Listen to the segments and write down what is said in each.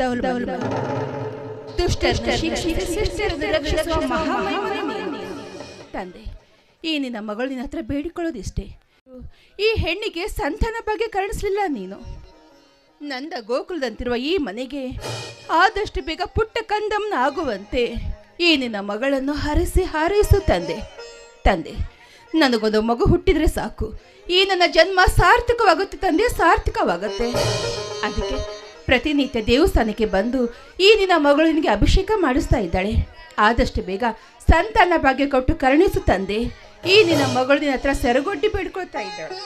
ದೌರ್ಬಲ್ಯ ದುಷ್ಟರನ್ನ ಶಿಕ್ಷಿಸಿ ಶಿಷ್ಟರನ್ನು ರಕ್ಷಿಸುವ ಮಹಾಮಹಿಮನೇ ನೀನು. ತಂದೆ ಈ ನಿನ್ನ ಮಗಳು ನಿನ್ನ ಹತ್ರ ಬೇಡಿಕೊಳ್ಳೋದಿಷ್ಟೇ. ಈ ಹೆಣ್ಣಿಗೆ ಸಂತಾನ ಬಗ್ಗೆ ಕರುಣಿಸ್ಲಿಲ್ಲ ನೀನು. ನಂದ ಗೋಕುಲದಂತಿರುವ ಈ ಮನೆಗೆ ಆದಷ್ಟು ಬೇಗ ಪುಟ್ಟ ಕಂದಮ್ನ ಆಗುವಂತೆ ಈ ನಿನ್ನ ಮಗಳನ್ನು ಹರಿಸಿ ಹಾರೈಸು ತಂದೆ. ತಂದೆ ನನಗೊಂದು ಮಗು ಹುಟ್ಟಿದ್ರೆ ಸಾಕು. ಈ ನನ್ನ ಜನ್ಮ ಸಾರ್ಥಕವಾಗುತ್ತೆ ತಂದೆ ಸಾರ್ಥಕವಾಗುತ್ತೆ. ಅದಕ್ಕೆ ಪ್ರತಿನಿತ್ಯ ದೇವಸ್ಥಾನಕ್ಕೆ ಬಂದು ಈ ನಿನ್ನ ಮಗಳು ಅಭಿಷೇಕ ಮಾಡಿಸ್ತಾ ಇದ್ದಾಳೆ. ಆದಷ್ಟು ಬೇಗ ಸಂತಾನ ಭಾಗ್ಯ ಕೊಟ್ಟು ಕರುಣಿಸು ತಂದೆ. ಈ ನಿನ್ನ ಮಗಳು ನಿನ್ನ ಹತ್ರ ಸೆರಗೊಡ್ಡಿ ಬೇಡ್ಕೊಳ್ತಾ ಇದ್ದಾಳೆ.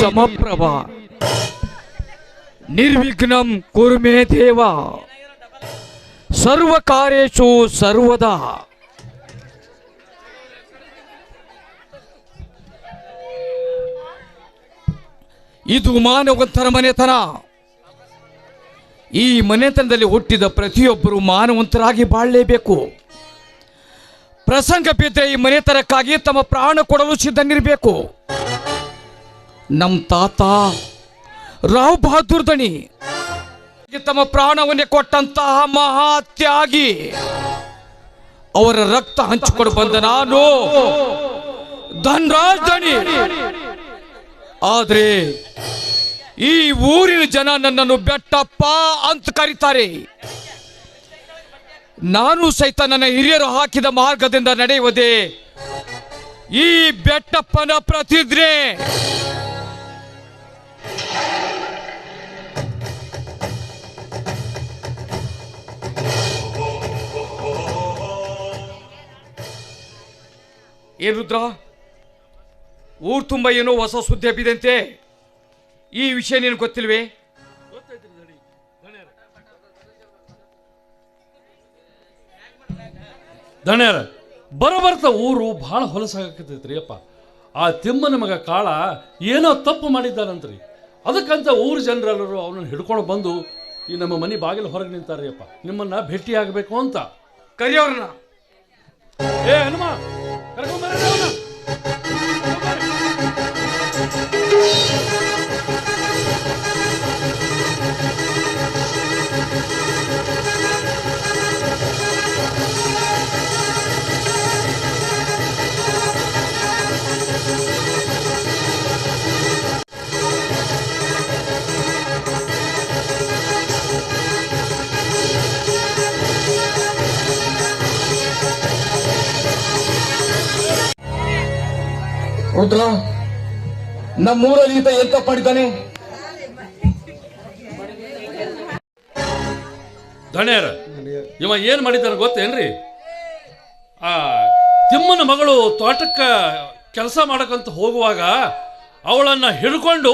ಸಮಪ್ರಭ. ನಿರ್ವಿಘ್ನಂ ಕುರುಮೇ ದೇವ. ಸರ್ವ ಕಾರ್ಯೇಶು ಸರ್ವದಾ. ಇದು ಮಾನವಂತರ ಮನೆತನ. ಈ ಮನೆತನದಲ್ಲಿ ಹುಟ್ಟಿದ ಪ್ರತಿಯೊಬ್ಬರು ಮಾನವಂತರಾಗಿ ಬಾಳಲೇಬೇಕು. ಪ್ರಸಂಗ ಬಿದ್ದರೆ ಈ ಮನೆತನಕ್ಕಾಗಿ ತಮ್ಮ ಪ್ರಾಣ ಕೊಡಲು ಸಿದ್ಧನಿರಬೇಕು. ನಮ್ಮ ತಾತ ರಾವ್ ಬಹದ್ದೂರ್ ದಣಿ ತಮ್ಮ ಪ್ರಾಣವನ್ನೇ ಕೊಟ್ಟಂತಹ ಮಹಾ ತ್ಯಾಗಿ ಅವರ ರಕ್ತ ಹಂಚಿಕೊಂಡು ಬಂದ ನಾನು ಧನ್ರಾಜ್ ದಣಿ. ಆದ್ರೆ ಈ ಊರಿನ ಜನ ನನ್ನನ್ನು ಬೆಟ್ಟಪ್ಪ ಅಂತ ಕರೀತಾರೆ. ನಾನು ಸಹಿತ ನನ್ನ ಹಿರಿಯರು ಹಾಕಿದ ಮಾರ್ಗದಿಂದ ನಡೆಯುವುದೇ ಈ ಬೆಟ್ಟಪ್ಪನ ಪ್ರತಿದ್ರೆ ಏನ್ ರುದ್ರ? ಊರ್ ತುಂಬ ಏನೋ ಹೊಸ ಸುದ್ದಿ ಹಬ್ಬಿದಂತೆ. ಈ ವಿಷಯ ನೀನು ಗೊತ್ತಿಲ್ವೇ? ದಣ್ಯರ ಬರಬರ್ತ ಊರು ಭಾಳ ಹೊಲಸಾಗತ್ತೈತ್ರಿ ಅಪ್ಪ. ಆ ತಿಮ್ಮನ ಮಗ ಕಾಳ ಏನೋ ತಪ್ಪು ಮಾಡಿದ್ದಾನಂತ್ರಿ. ಅದಕ್ಕಂತ ಊರು ಜನರೆಲ್ಲರೂ ಅವನನ್ನು ಹಿಡ್ಕೊಂಡು ಬಂದು ಈ ನಮ್ಮ ಮನೆ ಬಾಗಿಲು ಹೊರಗೆ ನಿಂತಾರ್ರಿ ಅಪ್ಪ. ನಿಮ್ಮನ್ನ ಭೇಟಿ ಆಗಬೇಕು ಅಂತ. ಕರಿಯವ್ರನ್ನ. ಏ ಹನುಮ ಕರ್ಕೊಂಬರ್ರಿ ರುದ್ರ ನಮ್ಮೂರಲ್ಲಿ ಈತ ಎಂತ ಪಡಿತಾನೆ ದಣ್ಯರ ಇವ ಏನು ಮಾಡಿದ್ದಾನೆ ಗೊತ್ತೇನ್ರಿ? ಆ ತಿಮ್ಮನ ಮಗಳು ತೋಟಕ್ಕ ಕೆಲಸ ಮಾಡಕಂತ ಹೋಗುವಾಗ ಅವಳನ್ನ ಹಿಡ್ಕೊಂಡು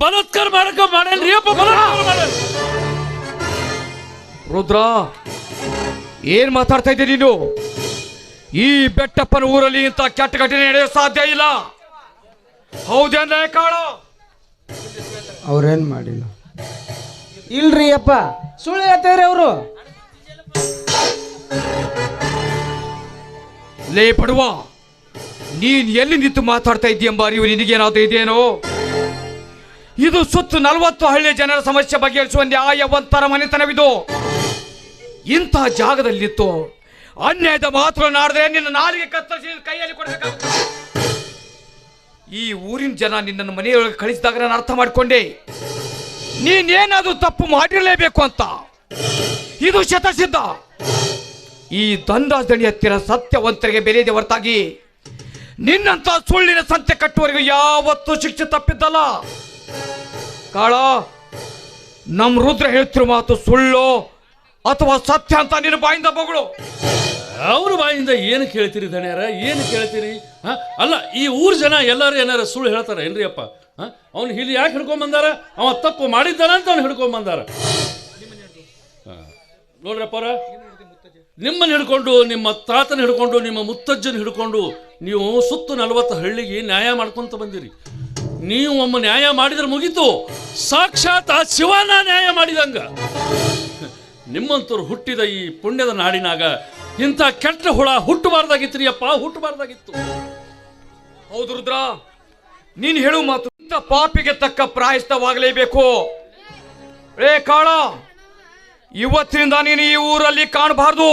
ಬಲತ್ಕಾರ ಮಾಡಕ ಮಾಡೇನ್ರಿ? ಅಪ್ಪ ರುದ್ರ ಏನ್ ಮಾತಾಡ್ತಾ ಇದ್ದೆ ನೀನು? ಈ ಬೆಟ್ಟಪ್ಪನ ಊರಲ್ಲಿ ಇಂಥ ಕೆಟ್ಟ ಘಟನೆ ನಡೆಯೋ ಸಾಧ್ಯ ಇಲ್ಲ. ಹೌದೇನ ಕಾಳು ಅವ್ರೇನ್ ಮಾಡಿಲ್ಲ. ಇಲ್ರಿ ಅಪ್ಪ ಸುಳ್ಳು ಹೇಳ್ತಾರೆ ಅವರು. ಲೇ ಪಡುವ ನೀನ್ ಎಲ್ಲಿ ನಿಂತು ಮಾತಾಡ್ತಾ ಇದ್ದೀಯಂಬ ಅರಿವು ನಿನಗೇನಾದ್ರೂ ಇದೇನೋ ಇದು ಸುತ್ತು ನಲವತ್ತು ಹಳ್ಳಿಯ ಜನರ ಸಮಸ್ಯೆ ಬಗೆಹರಿಸುವ ನ್ಯಾಯವಂತರ ಮನೆತನವಿದು. ಇಂತಹ ಜಾಗದಲ್ಲಿತ್ತು ಅನ್ಯಾಯದ ಮಾತುಗಳನ್ನಾಡಿದ್ರೆ ನಿನ್ನ ನಾಲಿಗೆ ಕತ್ತರಿಸಿ ಕೈಯಲ್ಲಿ ಕೊಡಬೇಕಾಗುತ್ತೆ. ಈ ಊರಿನ ಜನ ನಿನ್ನನ್ನು ಮನೆಯೊಳಗೆ ಕಳಿಸಿದಾಗ ನಾನು ಅರ್ಥ ಮಾಡಿಕೊಂಡೆ. ನೀನೇನಾದ್ರೂ ತಪ್ಪು ಮಾಡಿರಲೇಬೇಕು ಅಂತ. ಇದು ಶತಸಿದ್ಧ. ಈ ದಂಡಾದಣಿ ಹತ್ತಿರ ಸತ್ಯವಂತರಿಗೆ ಬೆಲೆಯದೆ ಹೊರತಾಗಿ. ನಿನ್ನಂತ ಸುಳ್ಳಿನ ಸಂತೆ ಕಟ್ಟುವರೆಗೂ ಯಾವತ್ತೂ ಶಿಕ್ಷೆ ತಪ್ಪಿದ್ದಲ್ಲ. ಕಾಳ, ನಮ್ ರುದ್ರ ಹೇಳ್ತಿರೋ ಮಾತು ಸುಳ್ಳು ಅಥವಾ ಸತ್ಯ ಅಂತ ನಿನ್ನ ಬಾಯಿಂದ ಬಗಳು? ಅವ್ರ ಬಾಯಿಂದ ಏನು ಕೇಳ್ತೀರಿ ದಣ್ಯಾರ ಏನು ಕೇಳ್ತೀರಿ? ಹಾ? ಅಲ್ಲ ಈ ಊರ್ ಜನ ಎಲ್ಲರೂ ಏನಾರ ಸುಳ್ಳು ಹೇಳ್ತಾರ ಏನ್ರಿ ಅಪ್ಪ? ಅವ್ನು ಇಲ್ಲಿ ಯಾಕೆ ಹಿಡ್ಕೊಂಡ್ ಬಂದಾರ? ಅವ ತಪ್ಪು ಮಾಡಿದ್ದಾನ ಅಂತ ಅವ್ನು ಹಿಡ್ಕೊಂಡ್ ಬಂದಾರ. ಹಾ. ನೋಡ್ರಪ್ಪ ಅವ್ರ, ನಿಮ್ಮನ್ನ ಹಿಡ್ಕೊಂಡು ನಿಮ್ಮ ತಾತನ ಹಿಡ್ಕೊಂಡು ನಿಮ್ಮ ಮುತ್ತಜ್ಜನ ಹಿಡ್ಕೊಂಡು ನೀವು ಸುತ್ತು ನಲವತ್ತು ಹಳ್ಳಿಗೆ ನ್ಯಾಯ ಮಾಡ್ಕೊಂತ ಬಂದಿರಿ. ನೀವು ಒಮ್ಮ ನ್ಯಾಯ ಮಾಡಿದ್ರೆ ಮುಗೀತು. ಸಾಕ್ಷಾತ್ ಆ ಶಿವನ ನ್ಯಾಯ ಮಾಡಿದಂಗ. ನಿಮ್ಮಂತವ್ರು ಹುಟ್ಟಿದ ಈ ಪುಣ್ಯದ ನಾಡಿನಾಗ ಇಂಥ ಕೆಟ್ಟ ಹುಳ ಹುಟ್ಟಬಾರ್ದಾಗಿತ್ತು ರೀ ಅಪ್ಪ ಹುಟ್ಟಬಾರ್ದಾಗಿತ್ತು. ಹೌದು ರುದ್ರ, ನೀನು ಹೇಳು ಮಾತು ಇಂಥ ಪಾಪಿಗೆ ತಕ್ಕ ಪ್ರಾಯಸ್ತವಾಗಲೇಬೇಕು ಏ ಕಾಳ, ಇವತ್ತಿನಿಂದ ನೀನು ಈ ಊರಲ್ಲಿ ಕಾಣಬಾರ್ದು.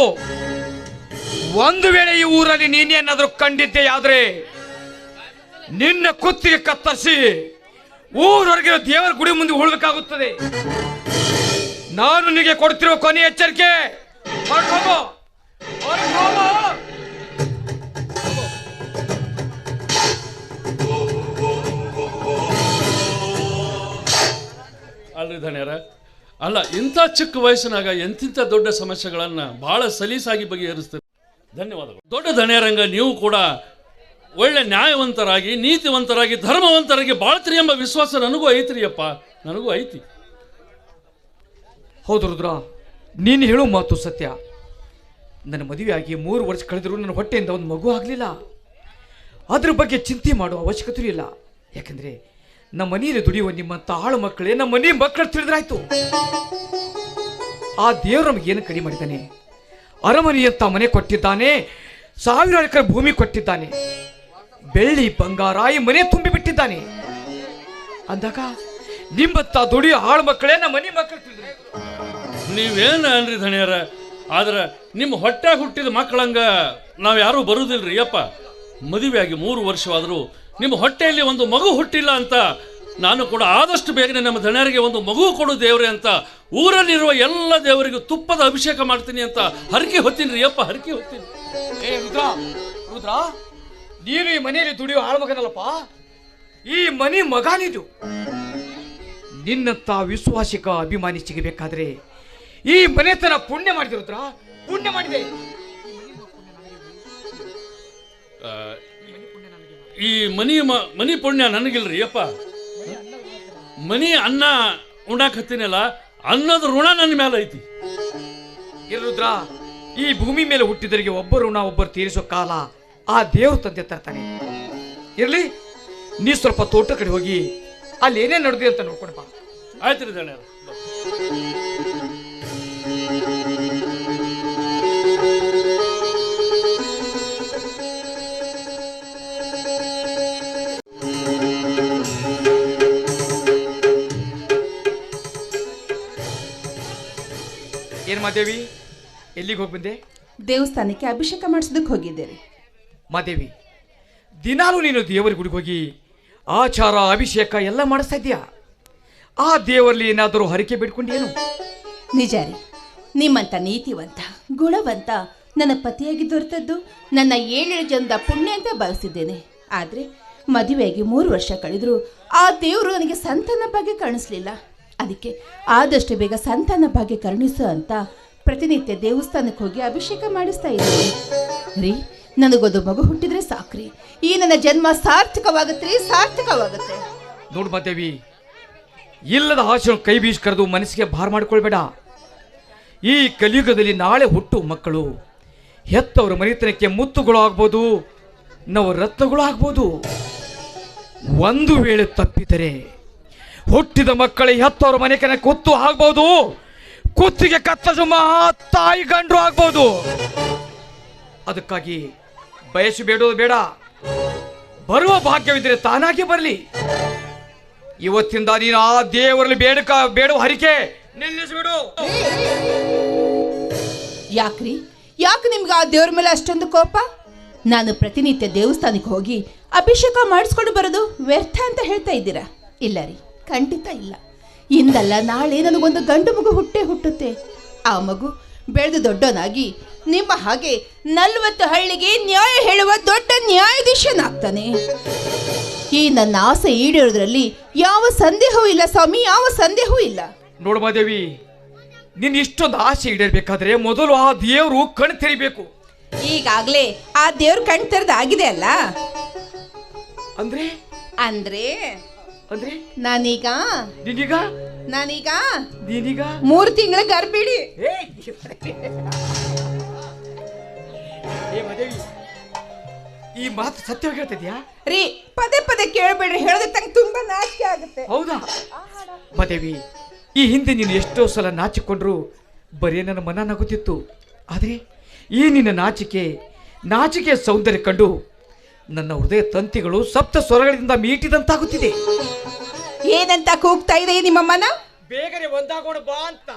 ಒಂದು ವೇಳೆ ಈ ಊರಲ್ಲಿ ನೀನೇನಾದ್ರೂ ಕಂಡಿದ್ದೆ ಆದ್ರೆ ನಿನ್ನ ಕುತ್ತಿಗೆ ಕತ್ತರಿಸಿ ಊರವರೆಗೆ ದೇವರ ಗುಡಿ ಮುಂದೆ ಉಳ್ಬೇಕಾಗುತ್ತದೆ. ನಾನು ನಿನಗೆ ಕೊಡ್ತಿರೋ ಕೊನೆ ಎಚ್ಚರಿಕೆ. ಅಲ್ರಿ ಧನ್ಯರ. ಅಲ್ಲ, ಇಂಥ ಚಿಕ್ಕ ವಯಸ್ಸಿನಾಗ ಎಂತಿಂಥ ದೊಡ್ಡ ಸಮಸ್ಯೆಗಳನ್ನ ಬಹಳ ಸಲೀಸಾಗಿ ಬಗೆಹರಿಸ್ತಾರೆ. ಧನ್ಯವಾದಗಳು. ದೊಡ್ಡ ಧನ್ಯರಂಗ, ನೀವು ಕೂಡ ಒಳ್ಳೆ ನ್ಯಾಯವಂತರಾಗಿ, ನೀತಿವಂತರಾಗಿ, ಧರ್ಮವಂತರಾಗಿ ಬಾಳ್ತೀರಿ ಎಂಬ ವಿಶ್ವಾಸ ನನಗೂ ಐತ್ರಿಯಪ್ಪ. ನನಗೂ ಐತಿ. ಹೌದು ರುದ್ರ ನೀನು ಹೇಳೋ ಮಾತು ಸತ್ಯ. ನನ್ನ ಮದುವೆಯಾಗಿ ಮೂರು ವರ್ಷ ಕಳೆದರೂ ನನ್ನ ಹೊಟ್ಟೆಯಿಂದ ಒಂದು ಮಗು ಆಗಲಿಲ್ಲ. ಅದ್ರ ಬಗ್ಗೆ ಚಿಂತೆ ಮಾಡುವ ಅವಶ್ಯಕತೆ ಇಲ್ಲ. ಯಾಕಂದರೆ ನಮ್ಮ ಮನೆಯಲ್ಲಿ ದುಡಿಯುವ ನಿಮ್ಮಂಥ ಆಳು ಮಕ್ಕಳೇ ನಮ್ಮ ಮನೆ ಮಕ್ಕಳು ತಿಳಿದ್ರಾಯ್ತು. ಆ ದೇವರು ನಮಗೆ ಏನು ಕಡಿಮೆ ಮಾಡಿದ್ದಾನೆ? ಅರಮನೆಯಂತ ಮನೆ ಕೊಟ್ಟಿದ್ದಾನೆ, ಸಾವಿರಾರು ಎಕರೆ ಭೂಮಿ ಕೊಟ್ಟಿದ್ದಾನೆ. ಬೆಳ್ಳಿ ಬಂಗಾರ ಈ ಮನೆ ತುಂಬಿ ಬಿಟ್ಟಿದ್ದಾನೆ ಅಂದಾಗ ನಿಮ್ಮಂತ ದುಡಿ ಹಾಳು ಮಕ್ಕಳೇ ನಮ್ಮ ಮನಿ ಮಕ್ಕಳು ತಿಳಿದ್ರಿ ನೀವೇನು ಅನ್ರಿ ಧಣಿಯರ ಆದ್ರೆ ನಿಮ್ಮ ಹೊಟ್ಟೆ ಹುಟ್ಟಿದ ಮಕ್ಕಳಂಗ ನಾವು ಯಾರೂ ಬರುವುದಿಲ್ರಿ ಅಪ್ಪ ಮದುವೆಯಾಗಿ ಮೂರು ವರ್ಷವಾದರೂ ನಿಮ್ಮ ಹೊಟ್ಟೆಯಲ್ಲಿ ಒಂದು ಮಗು ಹುಟ್ಟಿಲ್ಲ ಅಂತ ನಾನು ಕೂಡ ಆದಷ್ಟು ಬೇಗನೆ ನಮ್ಮ ಧಣಿಯರಿಗೆ ಒಂದು ಮಗು ಕೊಡು ದೇವ್ರೆ ಅಂತ ಊರಲ್ಲಿರುವ ಎಲ್ಲ ದೇವರಿಗೂ ತುಪ್ಪದ ಅಭಿಷೇಕ ಮಾಡ್ತೀನಿ ಅಂತ ಹರಕೆ ಹೊತ್ತೀನಿ ರೀ ಅಪ್ಪ ಹರಕೆ ಹೊತ್ತೀನಿ. ಏ ರುದ್ರ ರುದ್ರ ನೀನು ಈ ಮನೆಯಲ್ಲಿ ದುಡಿಯೋ ಆಳ್ಮಗನಲ್ಲಪ್ಪ ಈ ಮನೆ ಮಗ ನೀನು ನಿನ್ನಂತ ವಿಶ್ವಾಸಿಕ ಅಭಿಮಾನಿ ಸಿಗಬೇಕಾದ್ರೆ ಈ ಮನೆತನ ಪುಣ್ಯ ಮಾಡಿದೆ ರುದ್ರ ಪುಣ್ಯ ಮಾಡಿದೆ. ಈ ಮನಿ ಮನಿ ಪುಣ್ಯ ನನಗಿಲ್ರಿ ಅಪ್ಪ. ಮನಿ ಅನ್ನ ಉಣ್ಣಾಕ್ ಹತ್ತೀನಲ್ಲ ಅನ್ನದ ಋಣ ನನ್ನ ಮೇಲೆ ಐತಿ. ರುದ್ರ ಈ ಭೂಮಿ ಮೇಲೆ ಹುಟ್ಟಿದರಿಗೆ ಒಬ್ಬರು ಋಣ ಒಬ್ಬರು ತೀರಿಸೋ ಕಾಲ ಆ ದೇವ್ರ ತಂದೆ ತರ್ತಾನೆ. ಇರ್ಲಿ ನೀ ಸ್ವಲ್ಪ ತೋಟ ಕಡೆ ಹೋಗಿ ಅಲ್ಲಿ ಏನೇ ನಡೆದಿದೆ ಅಂತ ನೋಡ್ಕೊಂಡು ಬಾ. ಆಯ್ತು ರೀ ಏನ್ ಮಾದೇವಿ? ಎಲ್ಲಿಗೆ ಹೋಗಿ ಬಂದೆ? ದೇವಸ್ಥಾನಕ್ಕೆ ಅಭಿಷೇಕ ಮಾಡಿಸೋದಕ್ಕೆ ಹೋಗಿದ್ದೇನೆ ಮಾದೇವಿ ದಿನಾಲೂ ನೀನು ದೇವರ ಗುಡಿಗೆ ಹೋಗಿ ಆಚಾರ, ಅಭಿಷೇಕ ಎಲ್ಲ ಮಾಡಿಸ್ತಾ ಇದೆಯಾ ಆ ದೇವರಲ್ಲಿ ಏನಾದರೂ ಹರಿಕೆ ಬಿಟ್ಕೊಂಡೇನು ನಿಜ ರೀ. ನಿಮ್ಮಂತ ನೀತಿವಂತ, ಗುಣವಂತ ನನ್ನ ಪತಿಯಾಗಿ ದೊರೆತದ್ದು ನನ್ನ ಏಳೇಳು ಜನದ ಪುಣ್ಯ ಅಂತ ಭಾವಿಸಿದ್ದೇನೆ. ಆದರೆ ಮದುವೆಯಾಗಿ ಮೂರು ವರ್ಷ ಕಳೆದರೂ ಆ ದೇವರು ನನಗೆ ಸಂತಾನ ಭಾಗ್ಯ ಕಾಣಿಸ್ಲಿಲ್ಲ. ಅದಕ್ಕೆ ಆದಷ್ಟು ಬೇಗ ಸಂತಾನ ಭಾಗ್ಯ ಕರುಣಿಸು ಅಂತ ಪ್ರತಿನಿತ್ಯ ದೇವಸ್ಥಾನಕ್ಕೆ ಹೋಗಿ ಅಭಿಷೇಕ ಮಾಡಿಸ್ತಾ ಇದ್ದೀನಿ. ರೀ ನನಗೊಂದು ಮಗು ಹುಟ್ಟಿದ್ರೆ ಸಾಕ್ರಿ. ಈ ನನ್ನ ಜನ್ಮ ಸಾರ್ಥಕವಾಗುತ್ತೆ ಸಾರ್ಥಕವಾಗುತ್ತೆ. ನೋಡು ಮಾದೇವಿ, ಇಲ್ಲದ ಆಶೆ ಕೈ ಬೀಸ್ ಕರೆದು ಮನಸ್ಸಿಗೆ ಭಾರ ಮಾಡ್ಕೊಳ್ಬೇಡ. ಈ ಕಲಿಯುಗದಲ್ಲಿ ನಾಳೆ ಹುಟ್ಟು ಮಕ್ಕಳು, ಹೆತ್ತವರ ಮನೆತನಕ್ಕೆ ಮುತ್ತುಗಳು ಆಗ್ಬೋದು, ನಾವು ರತ್ನಗಳು ಆಗ್ಬೋದು. ಒಂದು ವೇಳೆ ತಪ್ಪಿದರೆ ಹುಟ್ಟಿದ ಮಕ್ಕಳ ಹೆತ್ತವರ ಮನೆತನ ಕುತ್ತು ಆಗ್ಬೋದು. ಕುತ್ತಿಗೆ ಕತ್ತ ಮಹಾ ತಾಯಿ ಗಂಡ್ರು ಆಗ್ಬೋದು. ಅದಕ್ಕಾಗಿ ಬಯಸು ಬೇಡೋದು ಬೇಡ. ಬರುವ ಭಾಗ್ಯವಿದ್ರೆ ತಾನಾಗಿ ಬರಲಿ. ಇವತ್ತಿಂದ ನೀನು ಆ ದೇವರಲ್ಲಿ ಬೇಡಕ, ಬೇಡುವ ಹರಿಕೆ ನಿಲ್ಲಿಸಿಬಿಡು. ಯಾಕ್ರಿ? ಯಾಕೆ ನಿಮ್ಗೆ ಆ ದೇವ್ರ ಮೇಲೆ ಅಷ್ಟೊಂದು ಕೋಪ? ನಾನು ಪ್ರತಿನಿತ್ಯ ದೇವಸ್ಥಾನಕ್ಕೆ ಹೋಗಿ ಅಭಿಷೇಕ ಮಾಡಿಸ್ಕೊಂಡು ಬರೋದು ವ್ಯರ್ಥ ಅಂತ ಹೇಳ್ತಾ ಇದ್ದೀರಾ? ಇಲ್ಲ ರೀ, ಖಂಡಿತ ಇಲ್ಲ. ಇಂದಲ್ಲ ನಾಳೆ ನನಗೊಂದು ಗಂಡು ಮಗು ಹುಟ್ಟೆ ಹುಟ್ಟುತ್ತೆ. ಆ ಮಗು ಬೆಳೆದು ದೊಡ್ಡವನಾಗಿ ನಿಮ್ಮ ಹಾಗೆ ನಲ್ವತ್ತು ಹಳ್ಳಿಗೆ ನ್ಯಾಯ ಹೇಳುವ ದೊಡ್ಡ ನ್ಯಾಯಾಧೀಶನಾಗ್ತಾನೆ. ಈ ನನ್ನ ಆಸೆ ಈಡೇರೋದ್ರಲ್ಲಿ ಯಾವ ಸಂದೇಹವೂ ಇಲ್ಲ ಸ್ವಾಮಿ ಯಾವ ಸಂದೇಹವೂ ಇಲ್ಲ. ನೋಡು ಮಾದೇವಿ ನಿನ್ ಇಷ್ಟೊಂದು ಆಸೆ ಈಡೇರ್ಬೇಕಾದ್ರೆ ಮೊದಲು ಆ ದೇವರು ಕಣ್ ತೆರಿಬೇಕು. ಈಗಾಗಲೇ ಆ ದೇವ್ರ ಕಣ್ ತೆರೆದು ಆಗಿದೆ ಅಲ್ಲ? ಅಂದ್ರೆ? ಅಂದ್ರೆ? ಅಂದ್ರೆ? ನಾನೀಗ? ನಿನೀಗ ನಾನೀಗ? ನೀನೀಗ? ಮೂರು ತಿಂಗಳ ಗರ್ಭಿಣಿ. ಏ ಮಾದೇವಿ ಈ ಮಾತು ಸತ್ಯವಾಗಿ ಹೇಳ್ತಿದ್ಯಾ? ರೀ ಪದೇ ಪದೇ ಕೇಳಬೇಡ್ರಿ ಹೇಳದೆ ತಂಗ ತುಂಬಾ ನಾಚಿಕೆ ಆಗುತ್ತೆ. ಹೌದಾ? ಮದೇವಿ ಈ ಹಿಂದೆ ನೀನು ಎಷ್ಟೋ ಸಲ ನಾಚಿಕೊಂಡ್ರು ಬರೀ ನನ್ನ ಮನ ನಗುತ್ತಿತ್ತು. ಆದರೆ ಈ ನಿನ್ನ ನಾಚಿಕೆ ನಾಚಿಕೆಯ ಸೌಂದರ್ಯ ಕಂಡು ನನ್ನ ಹೃದಯ ತಂತಿಗಳು ಸಪ್ತ ಸ್ವರಗಳಿಂದ ಮೀಟಿದಂತಾಗುತ್ತಿದೆ. ಏನಂತ ಕೂಗ್ತಾ ಇದೆ ನಿಮ್ಮ ಮನ? ಬೇಗನೆ ಒಂದಾಗೋಣ ಬಾ ಅಂತ.